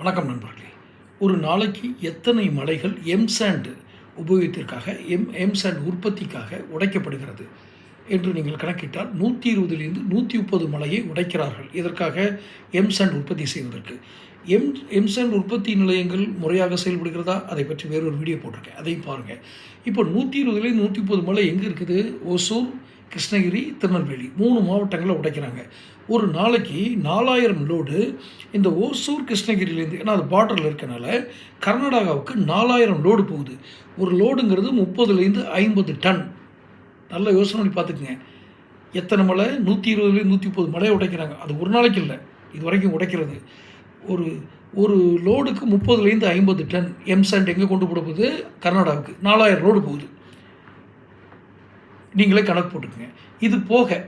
வணக்கம் நண்பர்களே. ஒரு நாளைக்கு எத்தனை மலைகள் எம்சாண்டு உபயோகத்திற்காக எம் எம்சாண்ட் உற்பத்திக்காக உடைக்கப்படுகிறது என்று நீங்கள் கணக்கிட்டால் நூற்றி இருபதிலிருந்து நூற்றி முப்பது மலையை உடைக்கிறார்கள். இதற்காக எம்சாண்ட் உற்பத்தி செய்வதற்கு. எம் எம்சாண்ட் உற்பத்தி நிலையங்கள் முறையாக செயல்படுகிறதா? அதை பற்றி வேறொரு வீடியோ போட்டிருக்கேன். அதையும் பாருங்கள் இப்போ நூற்றி இருபதுலேருந்து நூற்றி முப்பது மலை எங்கே இருக்குது? ஓசூர் கிருஷ்ணகிரி திருநெல்வேலி மூணு மாவட்டங்களில் உடைக்கிறாங்க. ஒரு நாளைக்கு நாலாயிரம் லோடு இந்த ஓசூர் கிருஷ்ணகிரியிலேருந்து ஏன்னா அது பார்டரில் இருக்கனால கர்நாடகாவுக்கு நாலாயிரம் லோடு போகுது. ஒரு லோடுங்கிறது முப்பதுலேருந்து ஐம்பது டன். நல்லா யோசனை பண்ணி பார்த்துக்குங்க. எத்தனை மலை? நூற்றி இருபதுலேருந்து நூற்றி முப்பது மலையை உடைக்கிறாங்க. அது ஒரு நாளைக்கு இல்லை. இது வரைக்கும் உடைக்கிறது. ஒரு ஒரு லோடுக்கு முப்பதுலேருந்து ஐம்பது டன். எம்சாண்ட் எங்கே கொண்டு போட போகுது? கர்நாடகாவுக்கு. நாலாயிரம் லோடு போகுது. நீங்களே கணக்கு போட்டுக்கோங்க. இது போக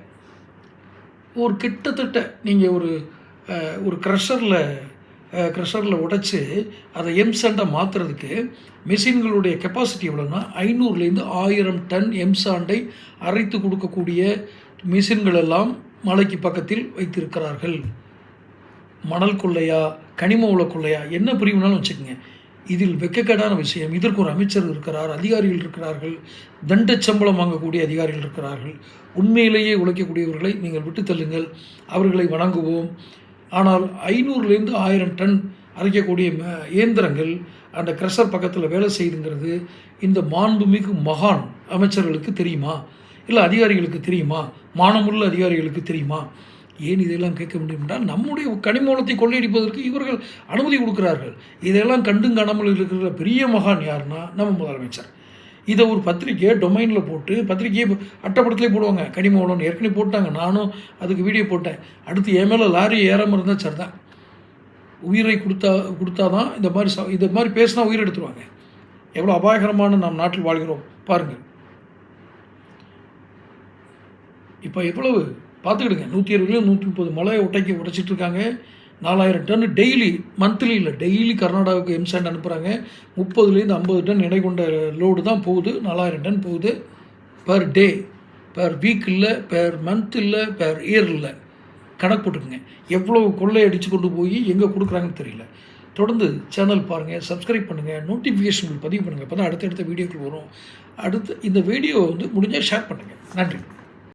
ஒரு கிட்டத்தட்ட நீங்கள் ஒரு ஒரு க்ரஷரில் க்ரஷரில் உடைச்சி அதை எம்சாண்டை மாற்றுறதுக்கு மிஷின்களுடைய கெப்பாசிட்டி எவ்வளோன்னா ஐநூறுலேருந்து ஆயிரம் டன் எம்சாண்டை அரைத்து கொடுக்கக்கூடிய மிஷின்கள் எல்லாம் மலைக்கு பக்கத்தில் வைத்திருக்கிறார்கள். மணல் கொள்ளையா கனிம வள கொள்ளையா என்ன பிரிவுனாலும் வச்சுக்கோங்க. இதில் வெக்கக்கேடான விஷயம். இதற்கு ஒரு அமைச்சர் இருக்கிறார் அதிகாரிகள் இருக்கிறார்கள் தண்ட சம்பளம் வாங்கக்கூடிய அதிகாரிகள் இருக்கிறார்கள். உண்மையிலேயே உழைக்கக்கூடியவர்களை நீங்கள் விட்டு தள்ளுங்கள் அவர்களை வணங்குவோம். ஆனால் ஐநூறுலேருந்து ஆயிரம் டன் அரைக்கக்கூடிய ம- இயந்திரங்கள் அந்த கிரஷர் பக்கத்தில் வேலை செய்யுதுங்கிறது இந்த மாண்புமிகு மகான் அமைச்சர்களுக்கு தெரியுமா? இல்லை அதிகாரிகளுக்கு தெரியுமா? மானமுள்ள அதிகாரிகளுக்கு தெரியுமா? ஏன் இதையெல்லாம் கேட்க முடியும் என்றால் நம்முடைய கனிமூலத்தை கொள்ளையடிப்பதற்கு இவர்கள் அனுமதி கொடுக்கிறார்கள். இதையெல்லாம் கண்டும் காணாமல் இருக்கிற பெரிய மகான் யாருன்னா நம்ம முதலமைச்சர். இதை ஒரு பத்திரிக்கையை டொமைனில் போட்டு பத்திரிக்கையை அட்டப்படத்துலேயே போடுவாங்க. கனிமூலம் ஏற்கனவே போட்டாங்க. நானும் அதுக்கு வீடியோ போட்டேன். அடுத்து என் மேலே லாரி ஏறாமல் இருந்தால் சரிதான். உயிரை கொடுத்தா கொடுத்தாதான் இந்த மாதிரி ச இந்த மாதிரி பேசினா உயிர் எடுத்துருவாங்க. எவ்வளோ அபாயகரமான நாம் நாட்டில் வாழ்கிறோம். பாருங்கள். இப்போ எவ்வளவு பார்த்துக்கிடுங்க. நூற்றி இருபதுலேயும் நூற்றி முப்பது மலையை உடைக்க உடைச்சிட்டு இருக்காங்க நாலாயிரம் டன் டெய்லி மந்த்லி இல்லை டெய்லி கர்நாடகாவுக்கு எம்சாண்ட் அனுப்புகிறாங்க முப்பதுலேருந்து ஐம்பது டன் எடை கொண்ட லோடு தான் போகுது. நாலாயிரம் டன் போகுது பர் டே பர் வீக் இல்லை பெர் மந்த் இல்லை பெர் இயர் இல்லை. கணக்கு போட்டுக்குங்க. எவ்வளோ கொள்ளை அடித்து கொண்டு போய் எங்கே கொடுக்குறாங்கன்னு தெரியல. தொடர்ந்து சேனல் பாருங்கள் சப்ஸ்கிரைப் பண்ணுங்கள் நோட்டிஃபிகேஷன் பதிவு பண்ணுங்கள் அப்போ தான் அடுத்தடுத்த வீடியோக்கள் வரும். அடுத்து இந்த வீடியோ வந்து முடிஞ்சால் ஷேர் பண்ணுங்கள் நன்றி.